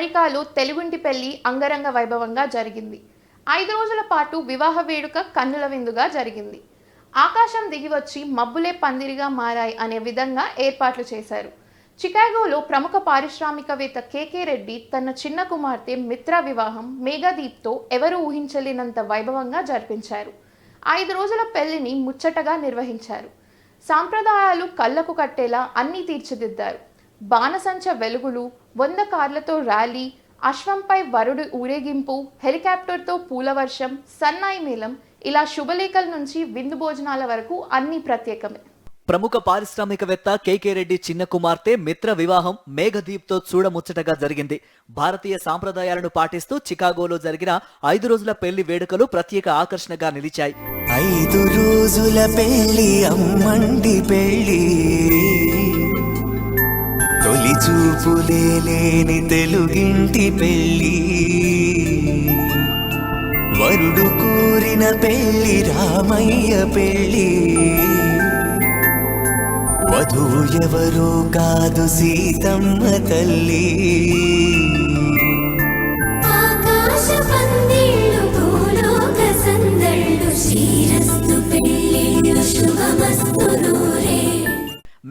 అమెరికాలో తెలుగుంటి పెళ్ళి అంగరంగ వైభవంగా జరిగింది. ఐదు రోజుల పాటు వివాహ వేడుక కన్నుల విందుగా జరిగింది. ఆకాశం దిగివచ్చి మబ్బులే పందిరిగా మారాయి అనే విధంగా ఏర్పాట్లు చేశారు. చికాగోలో ప్రముఖ పారిశ్రామికవేత్త కేకే రెడ్డి తన చిన్న కుమార్తె మిత్ర వివాహం మేఘదీప్తో ఎవరు ఊహించలేనంత వైభవంగా జరిపించారు. ఐదు రోజుల పెళ్ళిని ముచ్చటగా నిర్వహించారు. సాంప్రదాయాలు కళ్ళకు కట్టేలా అన్నీ తీర్చిదిద్దారు. బాణసంచ వెలుగులు వంద కార్లతో ర్యాలీ అశ్వంపై వరుడు ఊరేగింపు హెలికాప్టర్తో పూలవర్షం సన్నాయి మేళం ఇలా శుభలేఖల నుంచి విందు భోజనాల వరకు అన్నీ ప్రత్యేకమే. ప్రముఖ పారిశ్రామికవేత్త కేకే రెడ్డి చిన్న కుమార్తె మిత్ర వివాహం మేఘదీప్తో చూడముచ్చటగా జరిగింది. భారతీయ సాంప్రదాయాలను పాటిస్తూ చికాగోలో జరిగిన ఐదు రోజుల పెళ్ళి వేడుకలు ప్రత్యేక ఆకర్షణగా నిలిచాయి. ఐదు రోజుల పెళ్ళి అమ్మండి పెళ్ళి. చూపులే లేని తెలుగింటి పెళ్ళి. వరుడు కోరిన పెళ్ళి రామయ్య పెళ్ళి. వధువు ఎవరో కాదు సీతమ్మ తల్లి. ఆకాశ పందిళ్ళు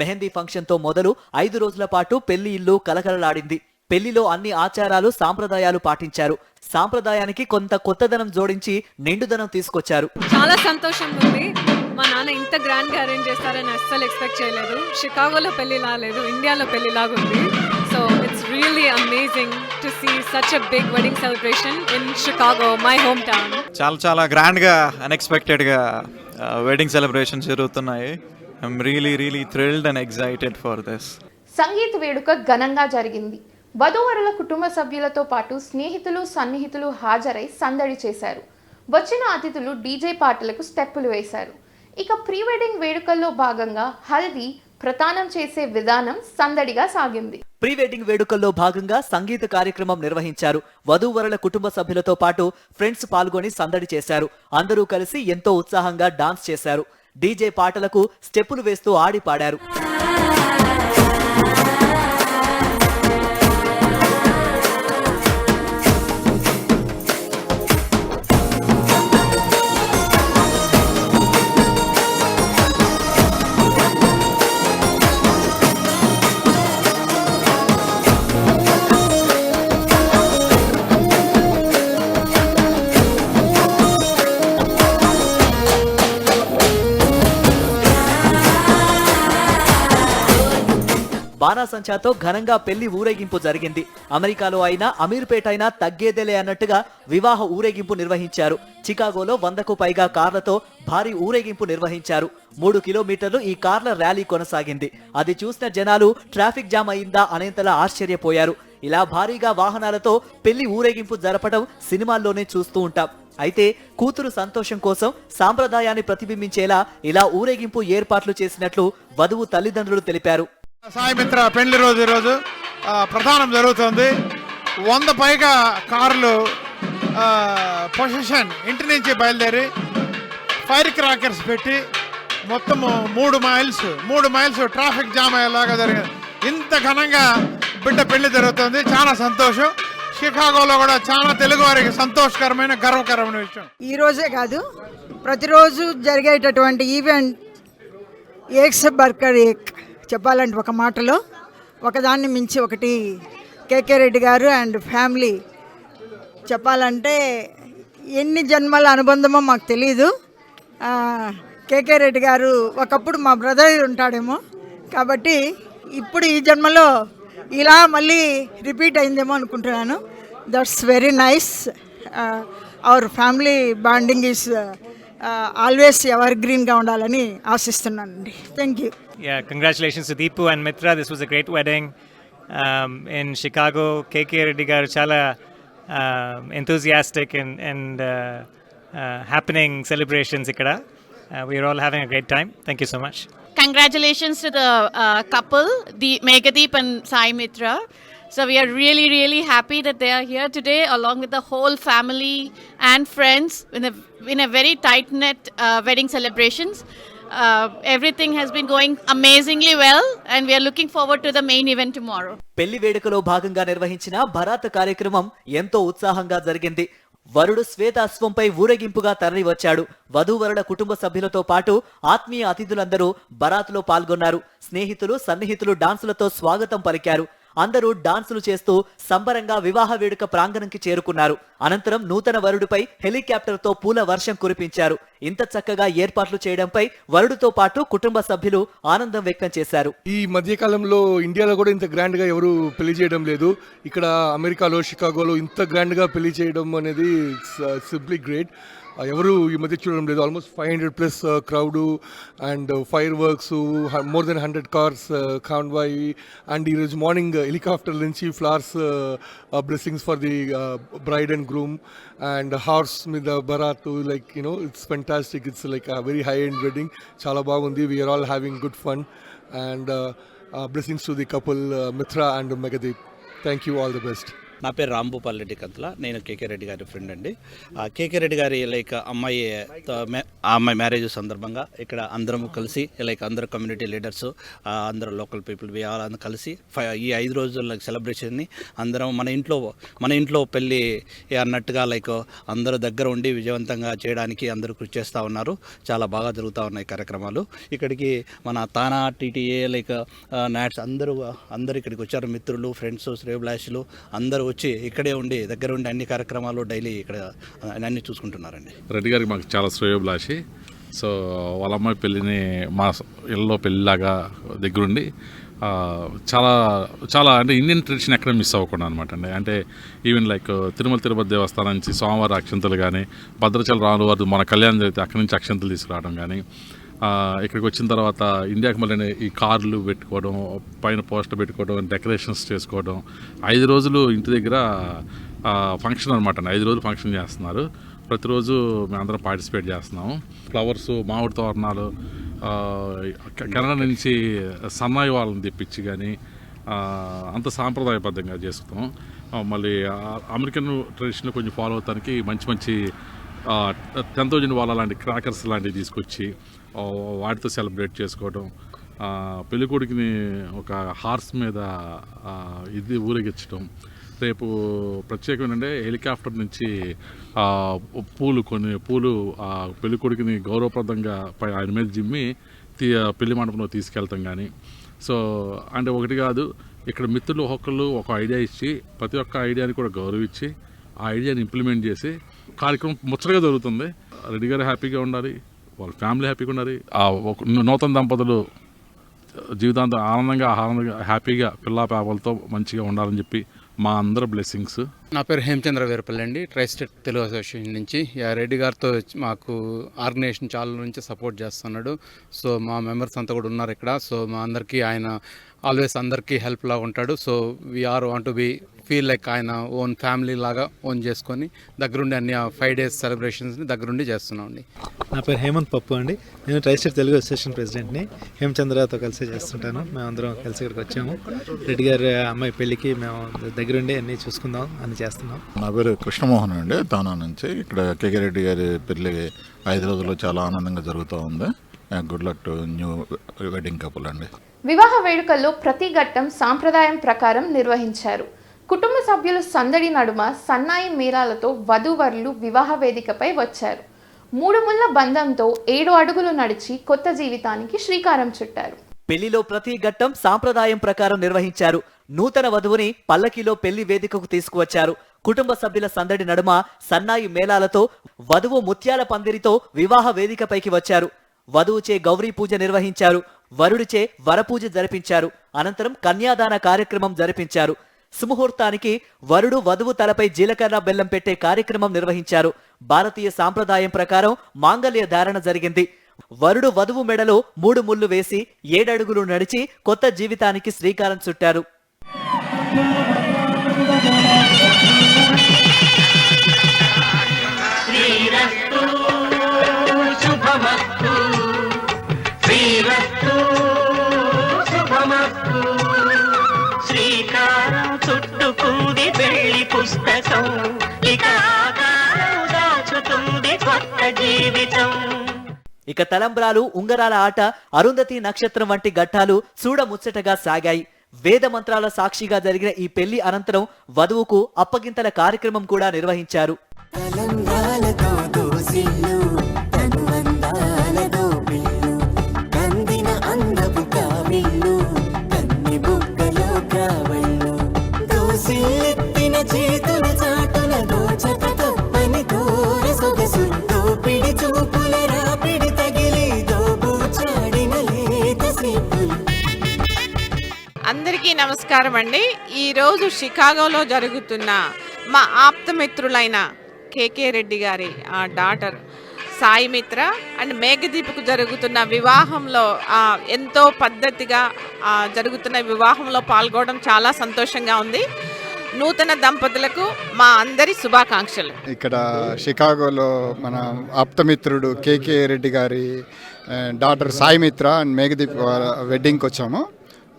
మెహందీ ఫంక్షన్తో మొదలు ఐదు రోజుల పాటు పెళ్ళి ఇల్లు కలకలలాడింది. పెళ్ళిలో అన్ని ఆచారాలు సాంప్రదాయాలు పాటించారు. సాంప్రదాయానికి కొంత కొత్తదనం జోడించి నిండుదనం తీసుకొచ్చారు. చాలా సంతోషంగా ఉంది. మా నాన్న ఇంత గ్రాండ్గా అరేంజ్ చేస్తారని అస్సలు ఎక్స్పెక్ట్ చేయలేదు. షికాగోలో పెళ్ళి లేదు ఇండియాలో పెళ్ళి లాగా ఉంది so it's really amazing to see such a big wedding celebration in Chicago my home town చాలా చాలా గ్రాండ్గా అన్ఎక్స్పెక్టెడ్గా వెడ్డింగ్ సెలబ్రేషన్స్ జరుగుతున్నాయి. I'm really really thrilled and excited for this sangeet వేడుక ఘనంగా జరిగింది. వధూవరుల కుటుంబ సభ్యులతో పాటు స్నేహితులు సన్నిహితులు హాజరై సందడి చేశారు. వచ్చిన అతిథులు డీజే పాటలకు స్టెప్పులు వేశారు. ఇక ప్రీ వెడ్డింగ్ వేడుకల్లో భాగంగా హల్దీ ప్రదానం చేసే విధానం సందడిగా సాగింది. ప్రీ వెడ్డింగ్ వేడుకల్లో భాగంగా సంగీత కార్యక్రమం నిర్వహించారు. వధూవరుల కుటుంబ సభ్యులతో పాటు ఫ్రెండ్స్ పాల్గొని సందడి చేశారు. అందరూ కలిసి ఎంతో ఉత్సాహంగా డాన్స్ చేశారు. డీజే పాటలకు స్టెప్పులు వేస్తూ ఆడి పాడారు. బాణాసంచాతో ఘనంగా పెళ్ళి ఊరేగింపు జరిగింది. అమెరికాలో అయినా అమీర్పేట అయినా తగ్గేదేలే అన్నట్టుగా వివాహ ఊరేగింపు నిర్వహించారు. చికాగోలో వందకు పైగా కార్లతో భారీ ఊరేగింపు నిర్వహించారు. మూడు కిలోమీటర్లు ఈ కార్ల ర్యాలీ కొనసాగింది. అది చూసిన జనాలు ట్రాఫిక్ జామ్ అయిందా అనేంతలా ఆశ్చర్యపోయారు. ఇలా భారీగా వాహనాలతో పెళ్ళి ఊరేగింపు జరపడం సినిమాల్లోనే చూస్తూ ఉంటాం. అయితే కూతురు సంతోషం కోసం సాంప్రదాయాన్ని ప్రతిబింబించేలా ఇలా ఊరేగింపు ఏర్పాట్లు చేసినట్లు వధువు తల్లిదండ్రులు తెలిపారు. సాయిమిత్ర పెళ్ళి రోజు ఈరోజు ప్రధానం జరుగుతుంది. వంద పైగా కార్లు పొజిషన్ ఇంటి నుంచి బయలుదేరి ఫైర్ క్రాకర్స్ పెట్టి మొత్తము మూడు మైల్స్ మూడు మైల్స్ ట్రాఫిక్ జామ్ అయ్యేలాగా జరిగింది. ఇంత ఘనంగా బిడ్డ పెళ్ళి జరుగుతుంది. చాలా సంతోషం. షికాగోలో కూడా చాలా తెలుగు వారికి సంతోషకరమైన గర్వకరమైన విషయం. ఈ రోజే కాదు ప్రతిరోజు జరిగేటటువంటి ఈవెంట్ ఏక్స్ బర్కర్ ఏక్ చెప్పాలంటే ఒక మాటలో ఒకదాన్ని మించి ఒకటి. కేకే రెడ్డి గారు అండ్ ఫ్యామిలీ చెప్పాలంటే ఎన్ని జన్మల అనుబంధమో మాకు తెలియదు కేకే రెడ్డి గారు ఒకప్పుడు మా బ్రదర్ ఉంటాడేమో. కాబట్టి ఇప్పుడు ఈ జన్మలో ఇలా మళ్ళీ రిపీట్ అయిందేమో అనుకుంటున్నాను. That's very nice our family bonding is always ever గ్రీన్గా ఉండాలని ఆశిస్తున్నాను అండి thank you yeah congratulations Deepu and Mitra this was a great wedding in Chicago KK Reddy గారు చాలా enthusiastic and and happening celebrations ఇక్కడ. We are all having a great time thank you so much congratulations to the couple the Meghadeep and Sai Mitra So we are really, really happy that they are here today, along with the whole family and friends, in a in a very tight knit uh, wedding celebrations. uh, everything has been going amazingly well, and we are looking forward to the main event tomorrow. పెళ్ళి వేడుకలో భాగంగా నిర్వహించిన భరాత్ కార్యక్రమం ఎంతో ఉత్సాహంగా జరిగింది వరుడు శ్వేతాశ్వంపై ఊరేగింపుగా తరలి వచ్చాడు వధూవరుల కుటుంబ సభ్యులతో పాటు ఆత్మీయ అతిథులందరూ బరాత్లో పాల్గొన్నారు స్నేహితులు సన్నిహితులు డాన్సులతో స్వాగతం పలికారు అందరూ డాన్సులు చేస్తూ సంబరంగా వివాహ వేడుక ప్రాంగణంకి చేరుకున్నారు. అనంతరం నూతన వరుడిపై హెలికాప్టర్తో పూల వర్షం కురిపించారు. ఇంత చక్కగా ఏర్పాట్లు చేయడంపై వరుడితో పాటు కుటుంబ సభ్యులు ఆనందం వ్యక్తం చేశారు. ఈ మధ్యకాలంలో ఇండియాలో కూడా ఇంత గ్రాండ్గా ఎవరు పెళ్ళి చేయడం లేదు. ఇక్కడ అమెరికాలో షికాగోలో ఇంత గ్రాండ్గా పెళ్ళి చేయడం అనేది సింప్లీ గ్రేట్ ఎవరు ఈ మధ్య చూడడం లేదు. Almost five hundred plus crowd and fireworks more than hundred cars convoy and ఈరోజు మార్నింగ్ హెలికాప్టర్ నుంచి flowers blessings for the bride and groom and horse మీద baraat like you know it's fantastic it's like very high and wedding చాలా బాగుంది. We are all having good fun and blessings to the couple Mitra and Meghadeep thank you all the best నా పేరు రాంభూపాల్ రెడ్డి కంతుల నేను కేకే రెడ్డి గారి friend అండి. కేకే రెడ్డి గారి like అమ్మాయి ఆ అమ్మాయి మ్యారేజ్ సందర్భంగా ఇక్కడ అందరం కలిసి లైక్ అందరు కమ్యూనిటీ లీడర్స్ అందరు లోకల్ పీపుల్ వి కలిసి ఈ ఐదు రోజుల సెలబ్రేషన్ని అందరం మన ఇంట్లో మన ఇంట్లో పెళ్ళి అన్నట్టుగా లైక్ అందరూ దగ్గర ఉండి విజయవంతంగా చేయడానికి అందరూ కృషి చేస్తూ ఉన్నారు. చాలా బాగా జరుగుతూ ఉన్నాయి కార్యక్రమాలు. ఇక్కడికి మన తానా టీటీఏ లైక్ నాట్స్ అందరూ అందరూ ఇక్కడికి వచ్చారు. మిత్రులు ఫ్రెండ్స్ శ్రేయభిలాషులు అందరూ వచ్చి ఇక్కడే ఉండి దగ్గర ఉండి అన్ని కార్యక్రమాలు డైలీ ఇక్కడ అన్ని చూసుకుంటున్నారండి. రెడ్డి గారికి మాకు చాలా శ్రేయోభిలాషి. సో వాళ్ళ అమ్మాయి పెళ్ళిని మా ఇళ్ళలో పెళ్ళిలాగా దగ్గరుండి చాలా చాలా అంటే ఇండియన్ ట్రెడిషన్ ఎక్కడ మిస్ అవ్వకుండా అనమాట అండి. అంటే ఈవెన్ లైక్ తిరుమల తిరుపతి దేవస్థానం నుంచి సోమవారం అక్షంతలు కానీ భద్రాచల రానువారు మన కళ్యాణం జరిగితే అక్కడి నుంచి అక్షంతలు తీసుకురావడం కానీ ఇక్కడికి వచ్చిన తర్వాత ఇండియాకి మళ్ళీ ఈ కార్లు పెట్టుకోవడం పైన పోస్టర్ పెట్టుకోవడం డెకరేషన్స్ చేసుకోవడం ఐదు రోజులు ఇంటి దగ్గర ఫంక్షన్ అనమాట ఐదు రోజులు ఫంక్షన్ చేస్తున్నారు. ప్రతిరోజు మేమందరం పార్టిసిపేట్ చేస్తున్నాము. ఫ్లవర్స్ మామిడి తోరణాలు కెనడా నుంచి సన్నాయి వాళ్ళని తెప్పించి కానీ అంత సాంప్రదాయబద్ధంగా చేస్తాం మళ్ళీ అమెరికన్ ట్రెడిషన్ కొంచెం ఫాలో అవుతానికి మంచి మంచి టెన్ థౌజండ్ వాళ్ళ లాంటి క్రాకర్స్ లాంటివి తీసుకొచ్చి వాటితో సెలబ్రేట్ చేసుకోవడం పెళ్ళికొడుకుని ఒక హార్స్ మీద ఇది ఊరేగించడం రేపు ప్రత్యేకమైన అంటే హెలికాప్టర్ నుంచి పూలు కొన్ని పూలు పెళ్ళికొడుకుని గౌరవప్రదంగా ఆయన మీద జిమ్మి తీ పెళ్ళి మండపంలో తీసుకెళ్తాం కానీ సో అంటే ఒకటి కాదు ఇక్కడ మిత్రులు ఒక్కొక్కరు ఒక ఐడియా ఇచ్చి ప్రతి ఒక్క ఐడియాని కూడా గౌరవించి ఆ ఐడియాని ఇంప్లిమెంట్ చేసి కార్యక్రమం ముచ్చటగా జరుగుతుంది. రెడ్డి గారు హ్యాపీగా ఉండాలి. వాళ్ళ ఫ్యామిలీ హ్యాపీగా ఉండాలి. ఆ ఒక నూతన దంపతులు జీవితాంతం ఆనందంగా ఆనందంగా హ్యాపీగా పిల్లా పేపలతో మంచిగా ఉండాలని చెప్పి మా అందరి బ్లెస్సింగ్స్ నా పేరు హేమచంద్ర వీరపల్లి అండి. ట్రైస్ట్ తెలుగు అసోసియేషన్ నుంచి. రెడ్డి గారితో మాకు ఆర్గనైజేషన్ చాలా నుంచి సపోర్ట్ చేస్తున్నాడు. సో మా మెంబర్స్ అంతా కూడా ఉన్నారు ఇక్కడ. సో మా అందరికీ ఆయన ఆల్వేస్ అందరికీ హెల్ప్ లాగా ఉంటాడు. So we are want to be feel like ఆయన ఓన్ ఫ్యామిలీ లాగా ఓన్ చేసుకొని దగ్గరుండి అన్ని ఫైవ్ డేస్ సెలబ్రేషన్స్ని దగ్గరుండి చేస్తున్నాం అండి నా పేరు హేమంత్ పప్పు అండి. నేను ట్రైస్టేట్ తెలుగు అసోసియేషన్ ప్రెసిడెంట్ని హేమచంద్రతో కలిసి చేస్తుంటాను. మేమందరం కలిసి ఇక్కడికి వచ్చాము. రెడ్డి గారి అమ్మాయి పెళ్ళికి మేము దగ్గరుండి అన్నీ చూసుకుందాం అని చేస్తున్నాం. నా పేరు కృష్ణమోహన్ అండి. తానా నుంచి. ఇక్కడ కేకే రెడ్డి గారి పెళ్ళి ఐదు రోజులు చాలా ఆనందంగా జరుగుతూ ఉంది. Good luck to new wedding couple అండి. వివాహ వేడుకల్లో ప్రతి ఘట్టం సాంప్రదాయం ప్రకారం నిర్వహించారు. కుటుంబ సభ్యులు సందడి నడుమ సన్నాయి మేళాలతో వధూవరులు వివాహ వేదికపై వచ్చారు. మూడు ముళ్ళ బంధంతో ఏడు అడుగులు నడిచి కొత్త జీవితానికి శ్రీకారం చుట్టారు. పెళ్ళిలో ప్రతి ఘట్టం సాంప్రదాయం ప్రకారం నిర్వహించారు. నూతన వధువుని పల్లకిలో పెళ్ళి వేదికకు తీసుకువచ్చారు. కుటుంబ సభ్యుల సందడి నడుమ సన్నాయి మేళాలతో వధువు ముత్యాల పందిరితో వివాహ వేదికపైకి వచ్చారు. వధువుచే గౌరీ పూజ నిర్వహించారు వరుడిచే వరపూజ జరిపించారు అనంతరం కన్యాదాన కార్యక్రమం జరిపించారు. సుముహూర్తానికి వరుడు వధువు తలపై జీలకర్ర బెల్లం పెట్టే కార్యక్రమం నిర్వహించారు. భారతీయ సాంప్రదాయం ప్రకారం మాంగళ్య ధారణ జరిగింది. వరుడు వధువు మెడలో మూడు ముళ్ళు వేసి ఏడడుగులు నడిచి కొత్త జీవితానికి శ్రీకారం చుట్టారు. జీవితం. ఇక తలంబ్రాలు ఉంగరాల ఆట అరుంధతి నక్షత్రం వంటి ఘట్టాలు చూడముచ్చటగా సాగాయి. వేద మంత్రాల సాక్షిగా జరిగిన ఈ పెళ్ళి అనంతరం వధువుకు అప్పగింతల కార్యక్రమం కూడా నిర్వహించారు. నమస్కారం అండి. ఈరోజు షికాగోలో జరుగుతున్న మా ఆప్తమిత్రులైన కేకే రెడ్డి గారి ఆ డాటర్ సాయి మిత్ర అండ్ మేఘదీప్కు జరుగుతున్న వివాహంలో ఎంతో పద్ధతిగా జరుగుతున్న వివాహంలో పాల్గొనడం చాలా సంతోషంగా ఉంది. నూతన దంపతులకు మా అందరి శుభాకాంక్షలు. ఇక్కడ షికాగోలో మన ఆప్తమిత్రుడు కేకే రెడ్డి గారి డాక్టర్ సాయి మిత్ర అండ్ మేఘదీప్ వెడ్డింగ్కి వచ్చాము.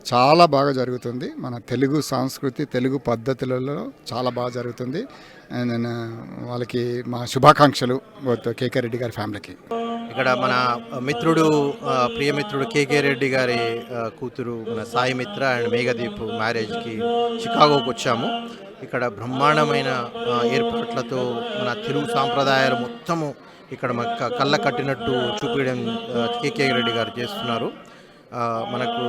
చాలా బాగా జరుగుతుంది. మన తెలుగు సంస్కృతి తెలుగు పద్ధతులలో చాలా బాగా జరుగుతుంది. అండ్ నేను వాళ్ళకి మా శుభాకాంక్షలు కేకే రెడ్డి గారి ఫ్యామిలీకి. ఇక్కడ మన మిత్రుడు ప్రియమిత్రుడు కేకే రెడ్డి గారి కూతురు మన సాయి మిత్ర అండ్ మేఘదీప్ మ్యారేజ్కి చికాగోకి వచ్చాము. ఇక్కడ బ్రహ్మాండమైన ఏర్పాట్లతో మన తెలుగు సాంప్రదాయాలు మొత్తము ఇక్కడ మన కళ్ళ కట్టినట్టు చూపించడం కేకే రెడ్డి గారు చేస్తున్నారు. మనకు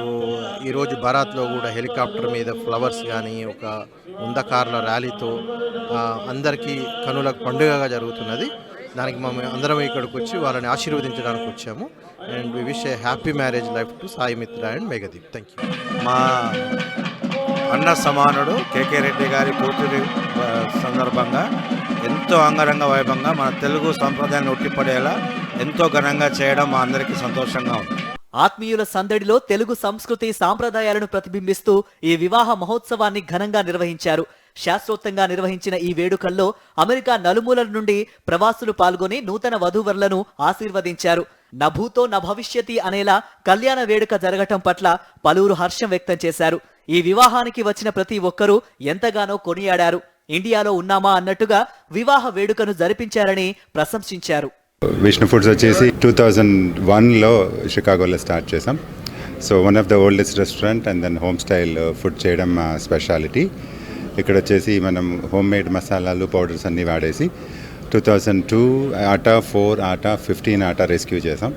ఈరోజు బరాత్లో కూడా హెలికాప్టర్ మీద ఫ్లవర్స్ కానీ ఒక వంద కార్ల ర్యాలీతో అందరికీ కనులకు పండుగగా జరుగుతున్నది. దానికి మేము అందరం ఇక్కడికి వచ్చి వాళ్ళని ఆశీర్వదించడానికి వచ్చాము. And we wish a happy marriage life to Sai Mitra and Meghadeep. Thank you మా అన్న సమానుడు కేకే రెడ్డి గారి కూతురి సందర్భంగా ఎంతో అంగరంగ వైభవంగా మన తెలుగు సంప్రదాయాన్ని ఉట్టిపడేలా ఎంతో ఘనంగా చేయడం మా అందరికీ సంతోషంగా ఉంది. ఆత్మీయుల సందడిలో తెలుగు సంస్కృతి సాంప్రదాయాలను ప్రతిబింబిస్తూ ఈ వివాహ మహోత్సవాన్ని ఘనంగా నిర్వహించారు. శాస్త్రోక్తంగా నిర్వహించిన ఈ వేడుకల్లో అమెరికా నలుమూలల నుండి ప్రవాసులు పాల్గొని నూతన వధూవరులను ఆశీర్వదించారు. నభూతో న భవిష్యతి అనేలా కళ్యాణ వేడుక జరగటం పట్ల పలువురు హర్షం వ్యక్తం చేశారు. ఈ వివాహానికి వచ్చిన ప్రతి ఒక్కరూ ఎంతగానో కొనియాడారు. ఇండియాలో ఉన్నామా అన్నట్టుగా వివాహ వేడుకను జరిపించారని ప్రశంసించారు. విష్ణు ఫుడ్స్ వచ్చేసి టూ థౌజండ్ వన్లో షికాగోలో స్టార్ట్ చేసాం so one of the oldest restaurant and then home style food చేయడం uh, మా స్పెషాలిటీ ఇక్కడ వచ్చేసి మనం హోమ్ మేడ్ మసాలాలు పౌడర్స్ అన్నీ వాడేసి two thousand two ATA four ATA fifteen ATA rescue చేసాం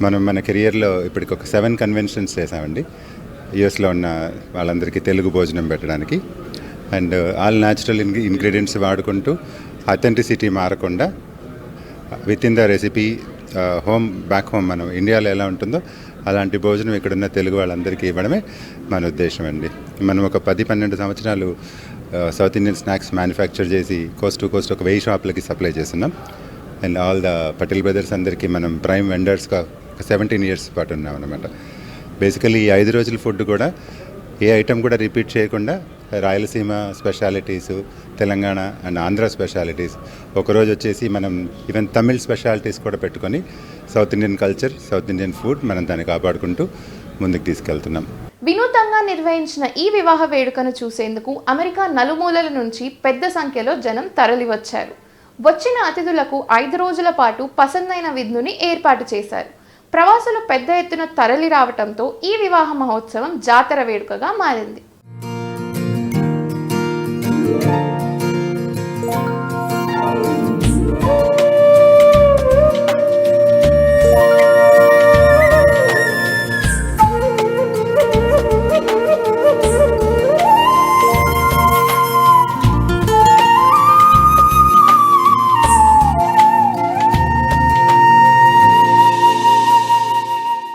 మనం మన కెరియర్లో ఇప్పటికి ఒక సెవెన్ కన్వెన్షన్స్ చేసామండి యుఎస్లో ఉన్న వాళ్ళందరికీ తెలుగు భోజనం పెట్టడానికి. అండ్ ఆల్ న్యాచురల్ ఇంగ్రీడియంట్స్ వాడుకుంటూ అథెంటిసిటీ మారకుండా within the recipe home back home మనం ఇండియాలో ఎలా ఉంటుందో అలాంటి భోజనం ఇక్కడున్న తెలుగు వాళ్ళందరికీ ఇవ్వడమే మన ఉద్దేశం అండి. మనం ఒక పది పన్నెండు సంవత్సరాలు సౌత్ ఇండియన్ స్నాక్స్ మ్యానుఫ్యాక్చర్ చేసి కోస్ట్ టు కోస్ట్ ఒక వెయ్యి షాపులకి సప్లై చేస్తున్నాం. And all the Patel brothers అందరికీ మనం ప్రైమ్ వెండర్స్గా ఒక సెవెంటీన్ ఇయర్స్ పాటు ఉన్నాం అనమాట బేసికలీ ఈ ఐదు రోజుల ఫుడ్ కూడా ఏ ఐటమ్ కూడా రిపీట్ చేయకుండా Rayalaseema specialities Telangana and Andhra specialities ఒకరోజు వచ్చేసి మనం ఈవెన్ తమిళ్ స్పెషాలిటీస్ కూడా పెట్టుకొని south Indian culture south Indian food మనం దాన్ని కాపాడుకుంటూ ముందుకు తీసుకెళ్తున్నాం. వినూతంగా నిర్వహించిన ఈ వివాహ వేడుకను చూసేందుకు అమెరికా నలుమూలల నుంచి పెద్ద సంఖ్యలో జనం తరలివచ్చారు. వచ్చిన అతిథులకు ఐదు రోజుల పాటు పసందైన విందుని ఏర్పాటు చేశారు. ప్రవాసులు పెద్ద ఎత్తున తరలి రావటంతో ఈ వివాహ మహోత్సవం జాతర వేడుకగా మారింది.